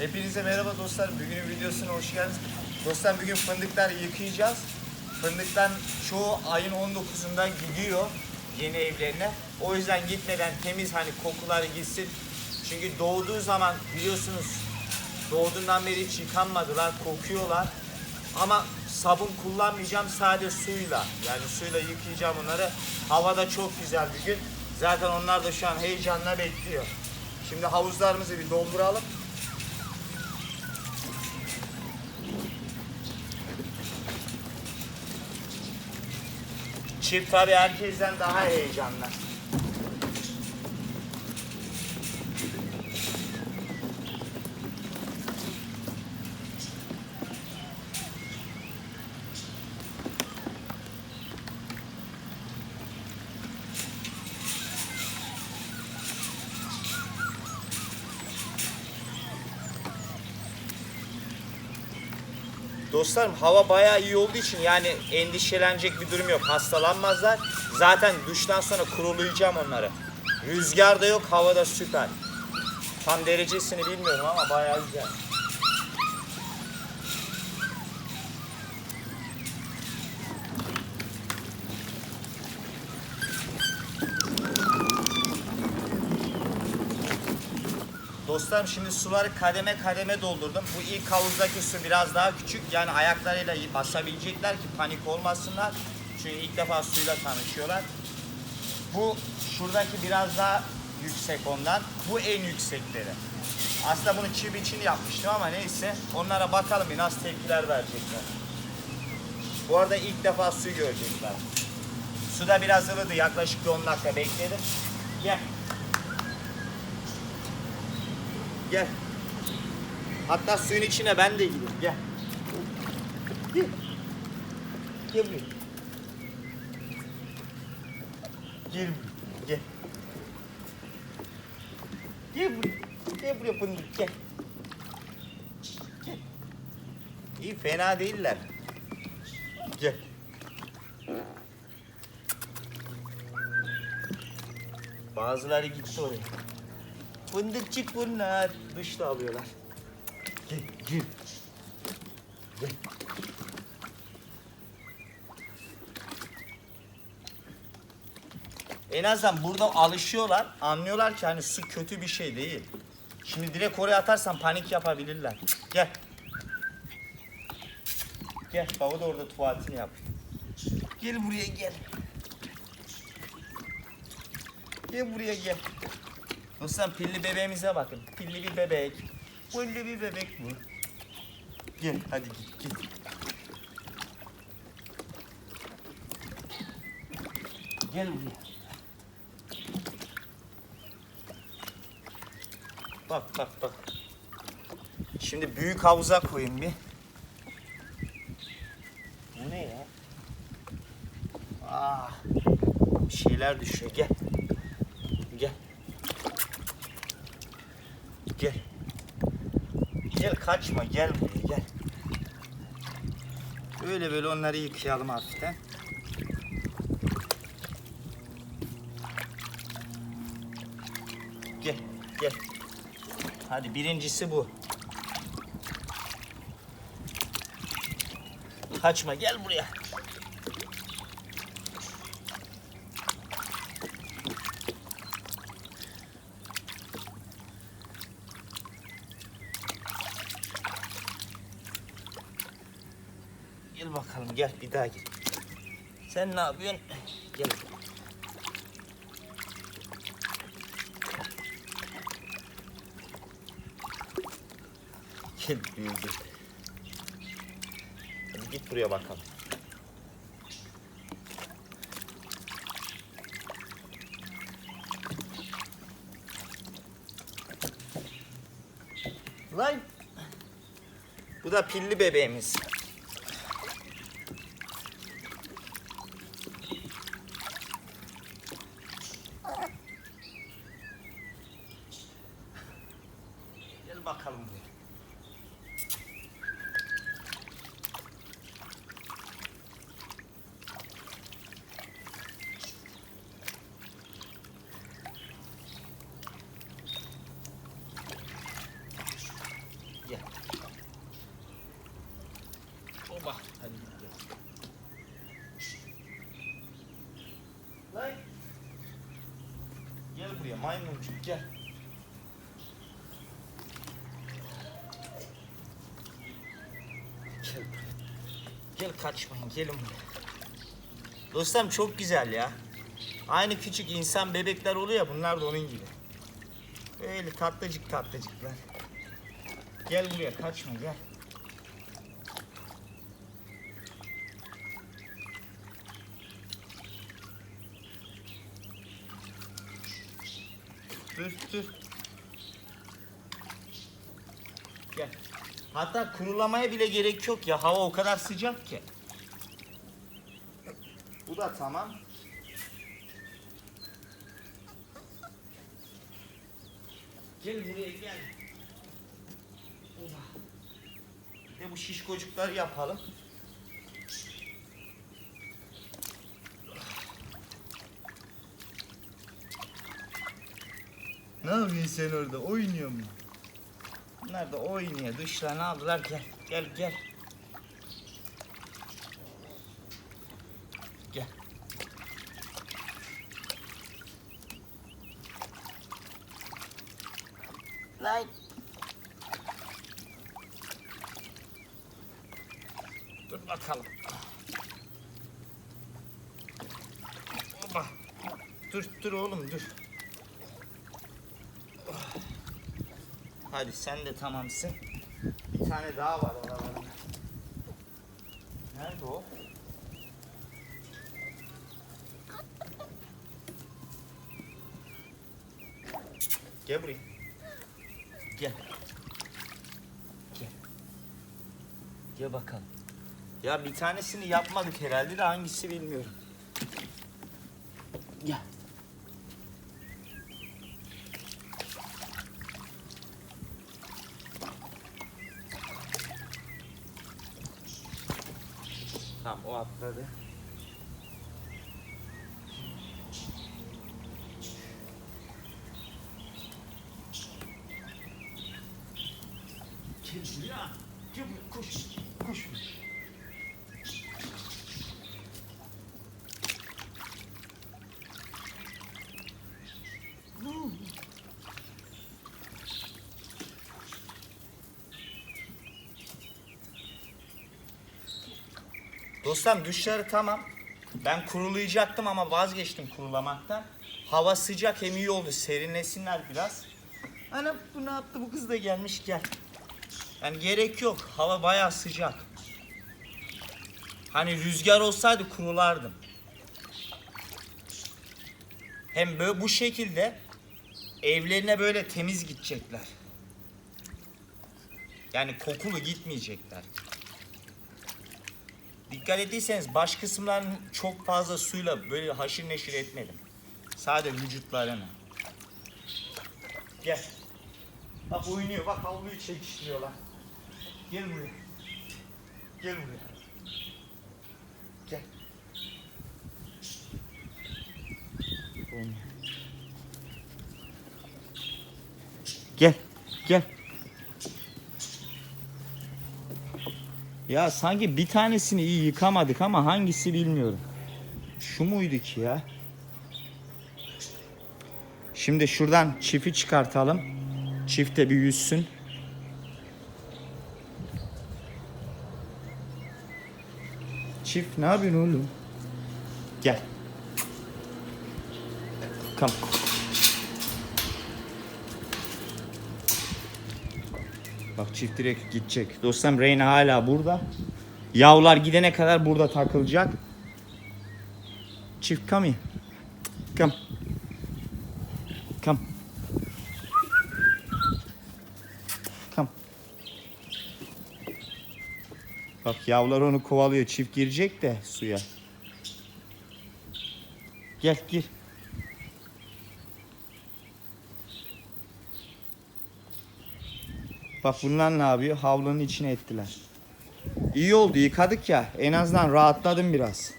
Hepinize merhaba dostlar. Bugünün videosuna hoş geldiniz. Dostlar bugün fındıkları yıkayacağız. Fındıktan çoğu ayın 19'unda gidiyor yeni evlerine. O yüzden gitmeden temiz hani kokuları gitsin. Çünkü doğduğu zaman biliyorsunuz doğduğundan beri hiç yıkanmadılar, kokuyorlar. Ama sabun kullanmayacağım sadece suyla. Yani suyla yıkayacağım onları. Hava da çok güzel bir gün. Zaten onlar da şu an heyecanla bekliyor. Şimdi havuzlarımızı bir dolduralım. Çift tabii herkesten daha heyecanlı. Dostlarım hava bayağı iyi olduğu için yani endişelenecek bir durum yok. Hastalanmazlar. Zaten duştan sonra kurulayacağım onları. Rüzgar da yok, hava da süper. Tam derecesini bilmiyorum ama bayağı güzel. Dostlarım şimdi suları kademe kademe doldurdum. Bu ilk havuzdaki su biraz daha küçük. Yani ayaklarıyla basabilecekler ki panik olmasınlar. Çünkü ilk defa suyla tanışıyorlar. Bu şuradaki biraz daha yüksek ondan. Bu en yüksekleri. Aslında bunu çift için yapmıştım ama neyse. Onlara bakalım bir nasıl tepkiler verecekler. Bu arada ilk defa su görecekler. Suda biraz ılıdı. Yaklaşık bir 10 dakika bekledim. Gel. Gel. Hatta suyun içine ben de gireyim. Gel. Gel. Gel buraya. Gel buraya. Gel. Gel buraya. Gel buraya fındık gel. Gel. İyi fena değiller. Gel. Bazıları gitti oraya. Fındıkçık bunlar. Duş da alıyorlar. Gel, gel. Gel. En azından burada alışıyorlar. Anlıyorlar ki hani su kötü bir şey değil. Şimdi direkt oraya atarsan panik yapabilirler. Gel. Gel. Baba da orada tuvaletini yap. Gel buraya gel. Gel buraya gel. Dostlar pilli bebeğimize bakın. Pilli bir bebek. Pilli bir bebek bu. Gel hadi git git. Gel buraya. Bak bak bak. Şimdi büyük havuza koyayım bir. Bu ne ya? Ah. Bir şeyler düşüyor. Gel. Gel. Gel kaçma gel buraya gel. Böyle böyle onları yıkayalım hafiften. Gel gel. Hadi birincisi bu. Kaçma gel buraya. Gel bakalım gel bir daha gel. Sen ne yapıyorsun? Gel. Gel büyüdü. Hadi git buraya bakalım. Lan. Bu da pilli bebeğimiz. Gel bakalım buraya. Gel. Oba. Hadi gel. Lan. Gel buraya maymuncuk gel. Gel. Gel kaçmayın gelin buraya. Dostum çok güzel ya. Aynı küçük insan bebekler oluyor ya bunlar da onun gibi. Böyle tatlıcık tatlıcıklar. Gel buraya kaçma gel. Dur dur. Gel. Hatta kurulamaya bile gerek yok ya. Hava o kadar sıcak ki. Bu da tamam. Gel buraya gel. Bir de bu şişkocukları yapalım. Ne yapıyorsun sen orada? Oynuyor mu? Bunlar da oynuyor. Dışlarını aldılar. Gel. Gel gel. Gel. Lan. Dur bakalım. Oba. Dur dur oğlum dur. Hadi sen de tamamsın. Bir tane daha var oralarda. Nerede o? Gel buraya. Gel. Gel. Gel bakalım. Ya bir tanesini yapmadık herhalde de hangisi bilmiyorum. Gel. Tamam o atladı. Gel buraya. Gel buraya. Koş. Koş. Dostum duşları tamam. Ben kurulayacaktım ama vazgeçtim kurulamaktan. Hava sıcak hem iyi oldu. Serinlesinler biraz. Anam bu ne yaptı? Bu kız da gelmiş gel. Yani gerek yok. Hava bayağı sıcak. Hani rüzgar olsaydı kurulardım. Hem böyle bu şekilde evlerine böyle temiz gidecekler. Yani kokulu gitmeyecekler. Dikkat ettiyseniz baş kısımlarını çok fazla suyla böyle haşır neşir etmedim. Sadece vücutlarını. Gel. Bak oynuyor. Bak havluyu çekiştiriyorlar. Gel buraya. Gel buraya. Gel. Gel. Gel. Ya sanki bir tanesini iyi yıkamadık ama hangisi bilmiyorum. Şu muydu ki ya? Şimdi şuradan çifi çıkartalım. Çift de bir yüzsün. Çift ne yapıyorsun oğlum? Gel. Come. Bak çift direkt gidecek. Dostum Reyna hala burada. Yavlar gidene kadar burada takılacak. Çift come here. Come. Come. Come. Bak yavrular onu kovalıyor. Çift girecek de suya. Gel gir. Bak bunlar ne yapıyor? Havlunun içine ettiler. İyi oldu yıkadık ya. En azından rahatladım biraz.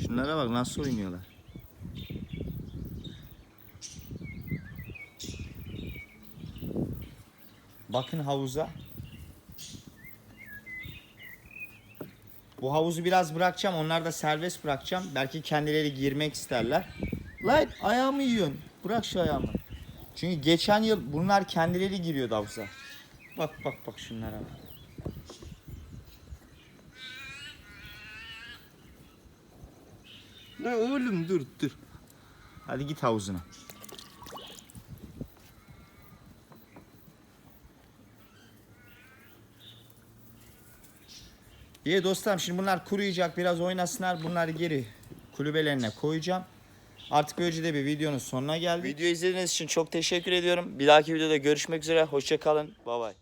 Şunlara bak nasıl oynuyorlar. Bakın havuza. Bu havuzu biraz bırakacağım. Onları da serbest bırakacağım. Belki kendileri girmek isterler. Lan ayağımı yiyorsun. Bırak şu ayağımı. Çünkü geçen yıl bunlar kendileri giriyordu havuza. Bak bak bak şunlara bak. Ne oğlum dur dur. Hadi git havuzuna. İyi dostlarım şimdi bunlar kuruyacak biraz oynasınlar bunları geri kulübelerine koyacağım. Artık böylece de bir videonun sonuna geldik. Video izlediğiniz için çok teşekkür ediyorum. Bir dahaki videoda görüşmek üzere. Hoşçakalın. Bay bay.